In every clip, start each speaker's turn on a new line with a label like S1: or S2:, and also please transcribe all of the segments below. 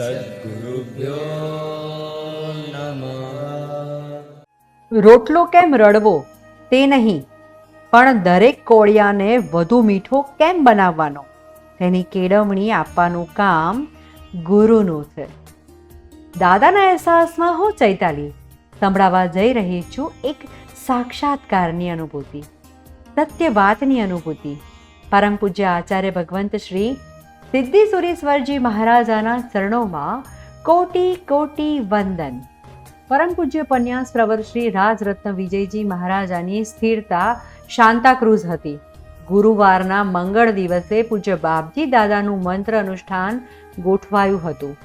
S1: સદગુરુભ્યો નમઃ.
S2: રોટલો કેમ રડવો? તે નહીં, પણ દરેક કોળિયાને વધુ મીઠો કેમ બનાવવાનો? તેની કેળવણી આપવાનું કામ ગુરુનું છે. દાદાના અહેસાસમાં હું ચૈતાલી. સંભળાવા જઈ રહી છું એક સાક્ષાત્કારની અનુભૂતિ, સત્ય વાતની અનુભૂતિ. પરમ પૂજ્ય આચાર્ય ભગવંત શ્રી સિદ્ધિ સુરેશ્વરજી મહારાજાના ચરણોમાં કોટી કોટી વંદન. પરમ પૂજ્ય પન્યાસ પ્રવર શ્રી રાજરત્ન વિજયજી મહારાજાની સ્થિરતા શાંતાક્રુઝ હતી. ગુરુવારના મંગળ દિવસે પૂજ્ય બાપજી દાદાનું મંત્ર અનુષ્ઠાન ગોઠવાયું હતું.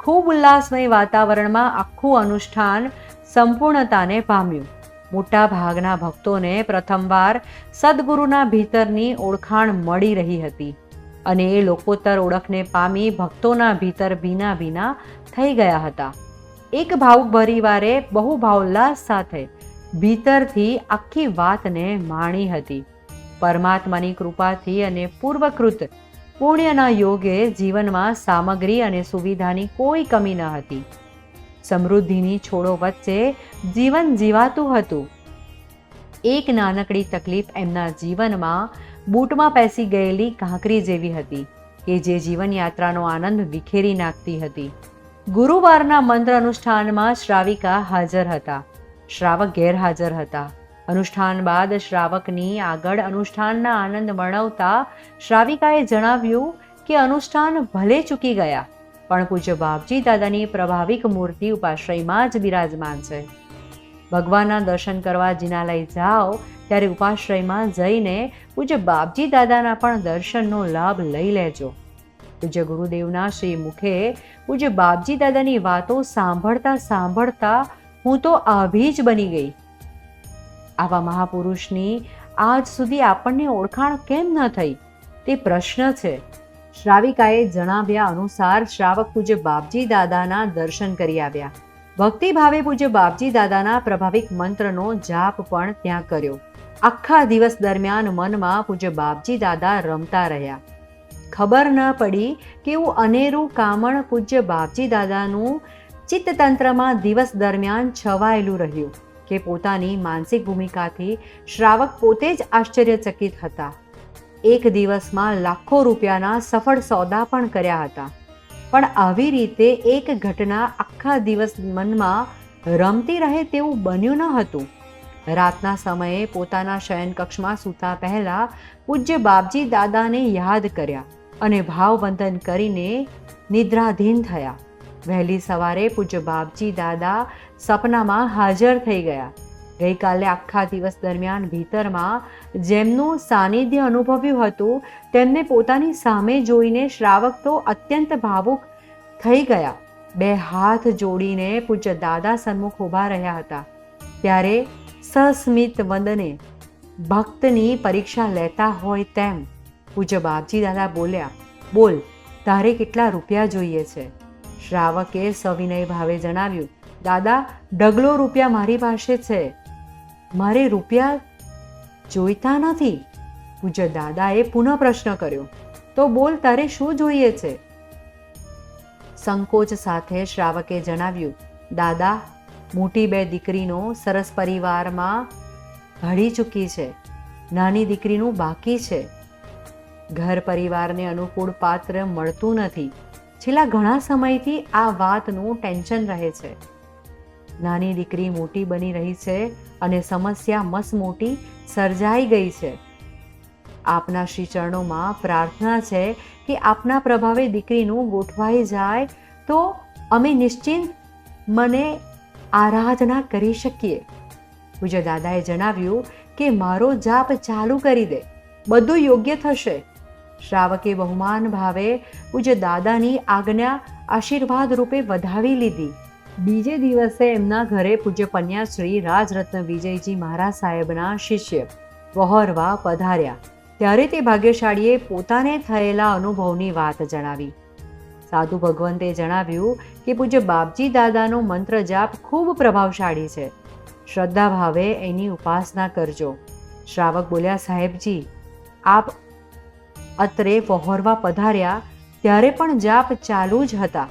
S2: ખૂબ ઉલ્લાસમય વાતાવરણમાં આખું અનુષ્ઠાન સંપૂર્ણતાને પામ્યું. મોટા ભાગના ભક્તોને પ્રથમવાર સદગુરુના ભીતરની ઓળખાણ મળી રહી હતી. અને એ લોકોત્તર ઓળખને પામી ભક્તોના ભીતર ભીના ભીના થઈ ગયા હતા. એક ભાવુક પરિવારે બહુ ભાવોલ્લાસ સાથે ભીતરથી આખી વાતને માણી હતી. પરમાત્માની કૃપાથી અને પૂર્વકૃત પુણ્યના યોગે જીવનમાં સામગ્રી અને સુવિધાની કોઈ કમી ન હતી. સમૃદ્ધિની છોડો વચ્ચે જીવન જીવાતું હતું. એક નાનકડી તકલીફ એમના જીવનમાં બૂટમાં પેસી ગયેલી કાંકરી જેવી હતી કે જે જીવન યાત્રાનો આનંદ વિખેરી નાખતી હતી. ગુરુવારના મંત્ર અનુષ્ઠાનમાં શ્રાવિકા હાજર હતા. શ્રાવક ગેરહાજર હતા. અનુષ્ઠાન બાદ શ્રાવકની આગળ અનુષ્ઠાનના આનંદ વર્ણવતા શ્રાવિકાએ જણાવ્યું કે અનુષ્ઠાન ભલે ચૂકી ગયા, પણ પૂજ્ય બાપજી દાદાની પ્રભાવિક મૂર્તિ ઉપાશ્રયમાં જ બિરાજમાન છે. ભગવાનના દર્શન કરવા જિનાલય જાઓ ત્યારે ઉપાશ્રયમાં જઈને પૂજ્ય બાપજી દાદાના પણ દર્શનનો લાભ લઈ લેજો. પૂજ્ય ગુરુદેવના શ્રી મુખે પૂજ્ય બાપજી દાદાની વાતો સાંભળતા સાંભળતા હું તો આભી જ બની ગઈ. આવા મહાપુરુષની આજ સુધી આપણને ઓળખાણ કેમ ન થઈ? તે પ્રશ્ન છે. શ્રાવિકાએ જણાવ્યા અનુસાર શ્રાવક પૂજ્ય બાપજી દાદાના દર્શન કરી આવ્યા. ભક્તિ ભાવે પૂજ્ય બાપજી દાદાના પ્રભાવિક મંત્રનો જાપ પણ ત્યાં કર્યો. આખા દિવસ દરમિયાન મનમાં પૂજ્ય બાપજી દાદા રમતા રહ્યા. ખબર ન પડી કે એવું અનેરું કામણ પૂજ્ય બાપજી દાદાનું ચિત્તતંત્રમાં દિવસ દરમિયાન છવાયેલું રહ્યું કે પોતાની માનસિક ભૂમિકાથી શ્રાવક પોતે જ આશ્ચર્યચકિત હતા. એક દિવસમાં લાખો રૂપિયાના સફળ સોદા પણ કર્યા હતા. પણ આવી રીતે એક ઘટના આખા દિવસ મનમાં રમતી રહે તેવું બન્યું ન હતું. રાતના સમયે પોતાના શયનકક્ષમાં સૂતા પહેલાં પૂજ્ય બાપજી દાદાને યાદ કર્યા અને ભાવવંદન કરીને નિદ્રાધીન થયા. વહેલી સવારે પૂજ્ય બાપજી દાદા સપનામાં હાજર થઈ ગયા. ગઈકાલે આખા દિવસ દરમિયાન ભીતરમાં જેમનું સાનિધ્ય અનુભવ્યું હતું, તેમને પોતાની સામે જોઈને શ્રાવક તો અત્યંત ભાવુક થઈ ગયા. બે હાથ જોડીને પૂજ્ય દાદા સન્મુખ ઊભા રહ્યા હતા. ત્યારે સસ્મિત વંદને ભક્તની પરીક્ષા લેતા હોય તેમ પૂજ્ય બાપજી દાદા બોલ્યા, બોલ, તારે કેટલા રૂપિયા જોઈએ છે? શ્રાવકે સવિનય ભાવે જણાવ્યું, દાદા, ઢગલો રૂપિયા મારી પાસે છે. મારે રૂપિયા જોઈતા નથી. પૂજ્ય દાદાએ પુનઃ પ્રશ્ન કર્યો, તો બોલ, તારે શું જોઈએ છે? સંકોચ સાથે શ્રાવકે જણાવ્યું, દાદા મોટી બે દીકરીનો સરસ પરિવારમાં ભળી ચૂકી છે. નાની દીકરીનું બાકી છે. ઘર પરિવારને અનુકૂળ પાત્ર મળતું નથી. છેલ્લા ઘણા સમયથી આ વાતનું ટેન્શન રહે છે. નાની દીકરી મોટી બની રહી છે અને સમસ્યા મસ મોટી સર્જાઈ ગઈ છે. આપના શ્રી ચરણોમાં પ્રાર્થના છે કે આપના પ્રભાવે દીકરીનું ગોઠવાઈ જાય તો અમે નિશ્ચિંત મને આરાધના કરી શકીએ. પૂજ્ય દાદાએ જણાવ્યું કે મારો જાપ ચાલુ કરી દે. બધું યોગ્ય થશે. શ્રાવકે બહુમાન ભાવે પૂજ્ય દાદાની આજ્ઞા આશીર્વાદ રૂપે વધાવી લીધી. બીજે દિવસે એમના ઘરે પૂજ્ય પન્યાશ્રી રાજરત્ન વિજયજી મહારાજ સાહેબના શિષ્ય વહોરવા પધાર્યા. ત્યારે તે ભાગ્યશાળીએ પોતાને થયેલા અનુભવની વાત જણાવી. સાધુ ભગવંતે જણાવ્યું કે પૂજ્ય બાપજી દાદાનો મંત્ર જાપ ખૂબ પ્રભાવશાળી છે. શ્રદ્ધા ભાવે એની ઉપાસના કરજો. શ્રાવક બોલ્યા, સાહેબજી, આપ અત્રે વહોરવા પધાર્યા ત્યારે પણ જાપ ચાલુ જ હતા.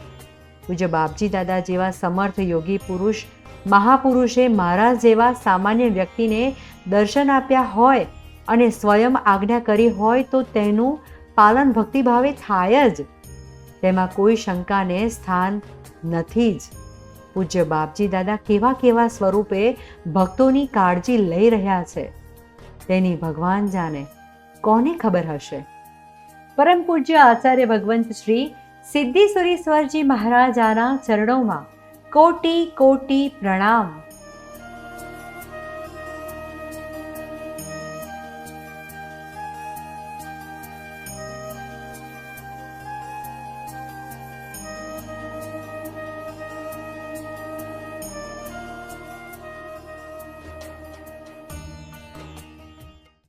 S2: પૂજ્ય બાપજી દાદા જેવા સમર્થ યોગી પુરુષ, મહાપુરુષે મારા જેવા સામાન્ય વ્યક્તિને દર્શન આપ્યા હોય અને સ્વયં આજ્ઞા કરી હોય તો તેનું પાલન ભક્તિભાવે થાય જ. તેમાં કોઈ શંકાને સ્થાન નથી જ. પૂજ્ય બાપજી દાદા કેવા કેવા સ્વરૂપે ભક્તોની કાળજી લઈ રહ્યા છે, તેની ભગવાન જાણે કોને ખબર હશે? પરમ પૂજ્ય આચાર્ય ભગવંત શ્રી સિદ્ધિ સ્વરજી મહારાજાના ચરણોમાં કોટી કોટી પ્રણામ.